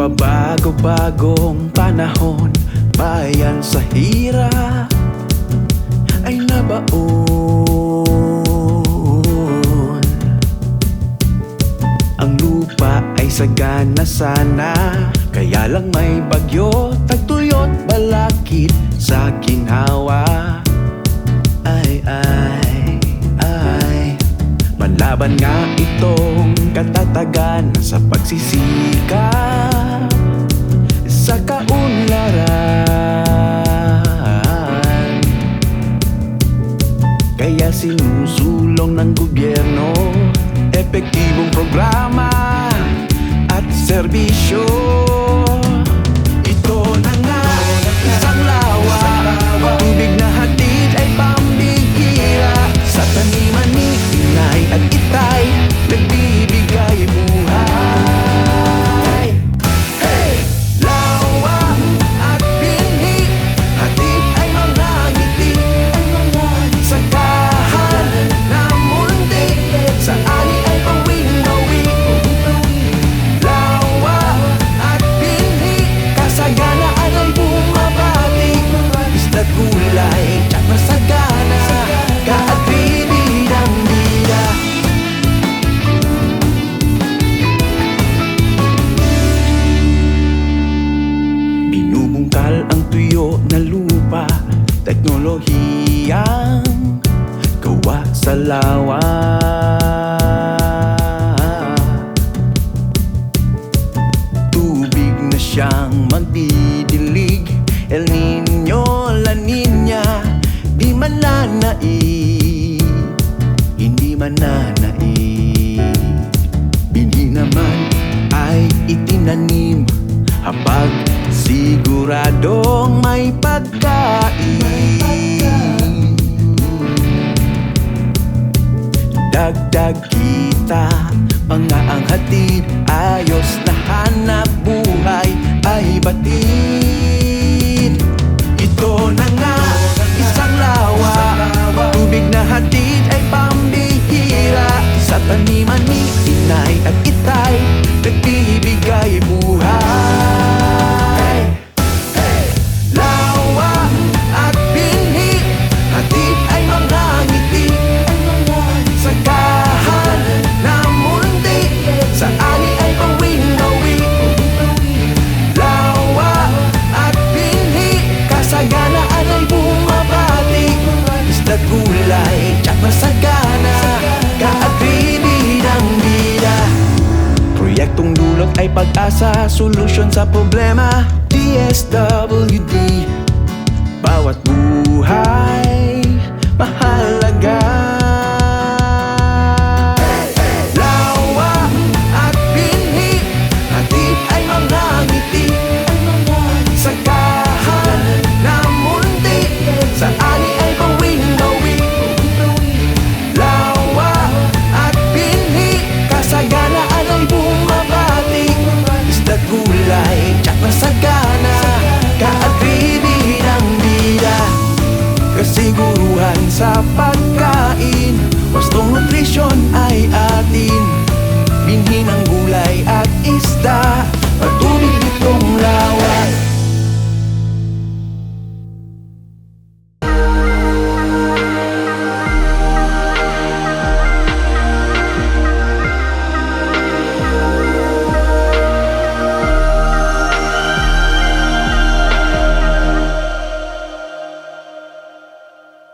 Pabago-bagong panahon Bayan sa hirap Ay nabaon. Ang lupa ay sagana sana Kaya lang may bagyo Tagtuyot balakid sa ginhawa Manlaban nga itong katatagan sa pagsisikap Sa kaunlaran. Kaya sinusulong ng gobyerno Epektibong programa at serbisyo gawa sa lawa. Tubig na siyang magdidilig. El Nino, La Nina Di man nanai Hindi man nanai Binhi naman ay itinanim Habang siguradong may pagkain Dagdag kita Mga ang hatid pag-asa Solusyon sa problema. DSW gulay at isda.